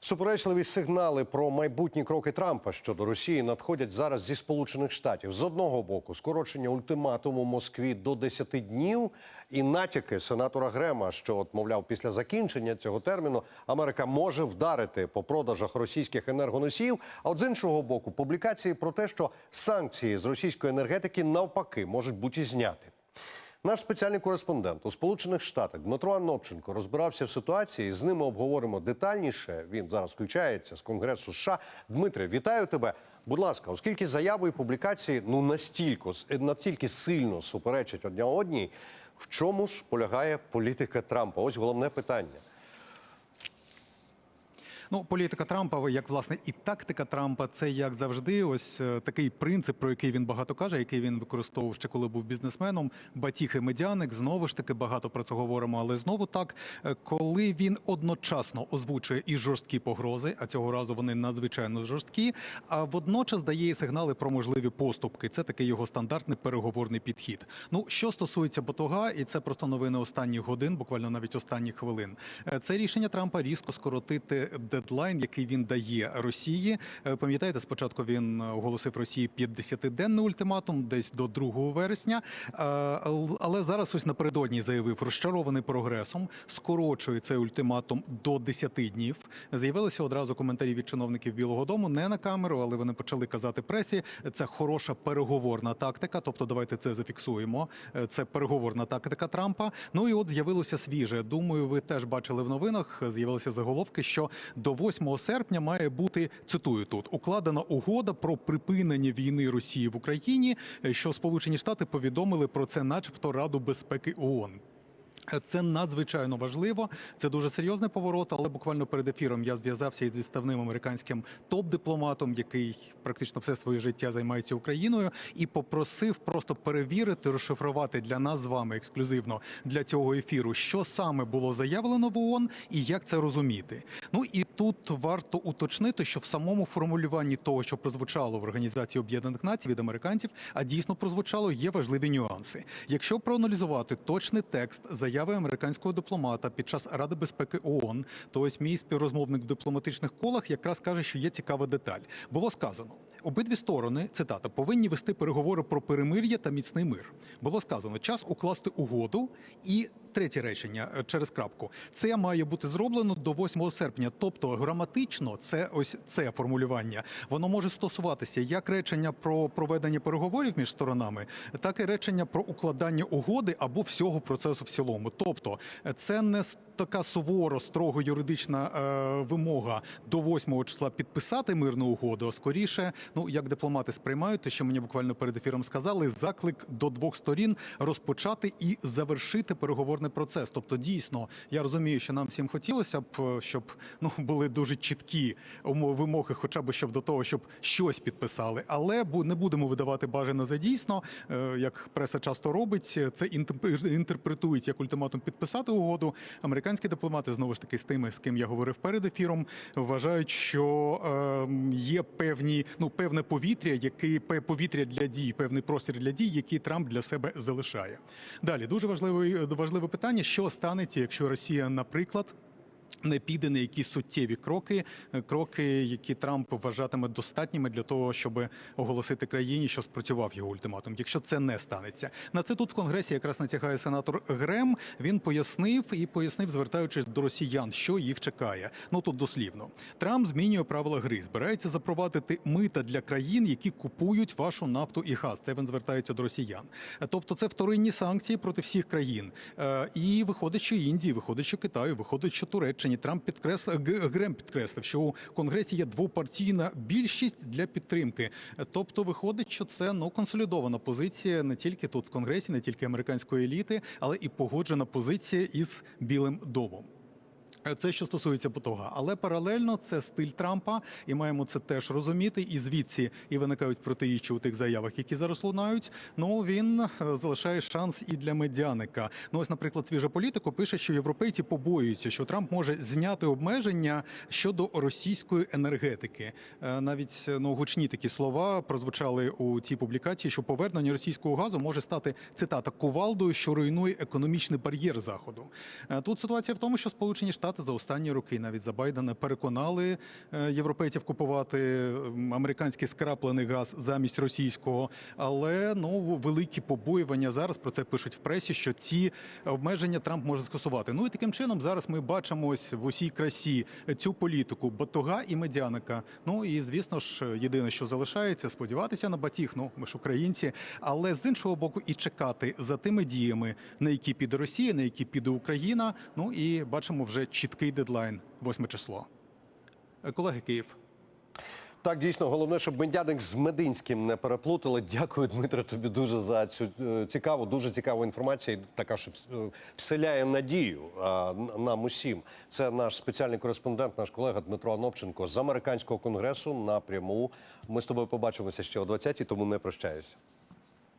Суперечливі сигнали про майбутні кроки Трампа щодо Росії надходять зараз зі Сполучених Штатів. З одного боку, скорочення ультиматуму Москві до 10 днів і натяки сенатора Грема, що от мовляв, після закінчення цього терміну Америка може вдарити по продажах російських енергоносіїв. А от з іншого боку, публікації про те, що санкції з російської енергетики навпаки можуть бути зняті. Наш спеціальний кореспондент у Сполучених Штатах Дмитро Анопченко розбирався в ситуації. З ними обговоримо детальніше. Він зараз включається з Конгресу США. Дмитре, вітаю тебе. Будь ласка, оскільки заяви і публікації ну настільки настільки сильно суперечать одня одній, в чому ж полягає політика Трампа? Ось головне питання. Ну, політика Трампа, як власне і тактика Трампа, це як завжди, ось е, такий принцип, про який він багато каже, який він використовував ще коли був бізнесменом. Батіг і медяник. Знову ж таки багато про це говоримо. Але знову так, е, коли він одночасно озвучує і жорсткі погрози, а цього разу вони надзвичайно жорсткі. А водночас дає сигнали про можливі поступки. Це такий його стандартний переговорний підхід. Ну що стосується Батога, і це просто новини останніх годин, буквально навіть останніх хвилин. Е, Це рішення Трампа різко скоротити дедлайн, який він дає Росії. Е, Пам'ятаєте, спочатку він оголосив Росії 50-денний ультиматум, десь до 2 вересня. Е, Але зараз ось напередодні заявив, розчарований прогресом, скорочує цей ультиматум до 10 днів. З'явилися одразу коментарі від чиновників Білого Дому, не на камеру, але вони почали казати пресі. Це хороша переговорна тактика. Тобто, давайте це зафіксуємо. Е, Це переговорна тактика Трампа. Ну і от з'явилося свіже. Думаю, ви теж бачили в новинах. З'явилися заголовки, що до 8 серпня має бути цитую тут укладена угода про припинення війни Росії в Україні. е, Що Сполучені Штати повідомили про це, начебто, Раду безпеки ООН. Це надзвичайно важливо. Це дуже серйозний поворот. Але буквально перед ефіром я зв'язався із відставним американським топ-дипломатом, який практично все своє життя займається Україною, і попросив просто перевірити, розшифрувати для нас з вами ексклюзивно для цього ефіру, що саме було заявлено в ООН і як це розуміти. Ну і тут варто уточнити, що в самому формулюванні того, що прозвучало в Організації Об'єднаних Націй від американців, а дійсно прозвучало, є важливі нюанси. Якщо проаналізувати точний текст заяви американського дипломата під час Ради безпеки ООН, то ось мій співрозмовник в дипломатичних колах якраз каже, що є цікава деталь. Було сказано. Обидві сторони цитата повинні вести переговори про перемир'я та міцний мир. Було сказано час укласти угоду і третє речення е, через крапку. Це має бути зроблено до 8 серпня. Тобто граматично, це ось це формулювання. Воно може стосуватися як речення про проведення переговорів між сторонами, так і речення про укладання угоди або всього процесу в цілому. Тобто, е, це не така суворо строго юридична е, вимога до 8 числа підписати мирну угоду. А скоріше, ну як дипломати сприймають, те, що мені буквально перед ефіром сказали, заклик до двох сторін розпочати і завершити переговорний процес. Тобто, дійсно, я розумію, що нам всім хотілося б, е, щоб ну були дуже чіткі вимоги, хоча б щоб до того, щоб щось підписали. Але не будемо видавати бажано за дійсно, е, як преса часто робить. Це інтерпретують як ультиматум підписати угоду. Американські дипломати знову ж таки з тими, з ким я говорив перед ефіром, вважають, що е, є певні ну певне повітря, який повітря для дій, певний простір для дій, який Трамп для себе залишає. Далі дуже важливе важливе питання: що станеться, якщо Росія, наприклад. Не піде на якісь суттєві кроки, е, кроки, які Трамп вважатиме достатніми для того, щоб оголосити країні, що спрацював його ультиматум. Якщо це не станеться, на це тут в конгресі якраз натягає сенатор Грем. Він пояснив і пояснив, звертаючись до росіян, що їх чекає. Ну тут дослівно Трамп змінює правила гри, збирається запровадити мита для країн, які купують вашу нафту і газ. Це він звертається до росіян. Е, Тобто, це вторинні санкції проти всіх країн. Е, І виходить, що Індії, виходить, що Китаю, виходить, що Туреччині. Трамп підкреслив Грем підкреслив, що у конгресі є двопартійна більшість для підтримки. Тобто, виходить, що це ну консолідована позиція не тільки тут в конгресі, не тільки американської еліти, але і погоджена позиція із Білим домом. Е, Це що стосується Потога, але паралельно це стиль Трампа, і маємо це теж розуміти. І звідси і виникають протиріччя у тих заявах, які зараз лунають. Ну він е, залишає шанс і для медяника. Ну ось, наприклад, свіжа політико пише, що європейці побоюються, що Трамп може зняти обмеження щодо російської енергетики. Е, Навіть ну гучні такі слова прозвучали у цій публікації, що повернення російського газу може стати цитата кувалдою, що руйнує економічний бар'єр заходу. Тут ситуація в тому, що Сполучені Штати. Штати за останні роки, навіть за Байдена, переконали е, європейців купувати американський скраплений газ замість російського. Але ну великі побоювання зараз про це пишуть в пресі, що ці обмеження Трамп може скасувати. Ну і таким чином зараз ми бачимо ось в усій красі цю політику батуга і медяника. Ну і звісно ж, єдине, що залишається, сподіватися на батіг. Ну ми ж українці, але з іншого боку, і чекати за тими діями, на які піде Росія, на які піде Україна. Ну і бачимо вже чіткий дедлайн, 8 число. Е, Колеги Київ. Так, дійсно, головне, щоб Мендяник з Мединським не переплутали. Дякую, Дмитре, тобі дуже за цю е, цікаву, дуже цікаву інформацію, така, що е, вселяє надію нам усім. Це наш спеціальний кореспондент, наш колега Дмитро Анопченко з американського конгресу напряму. Ми з тобою побачимося ще о 20-й, тому не прощаюся.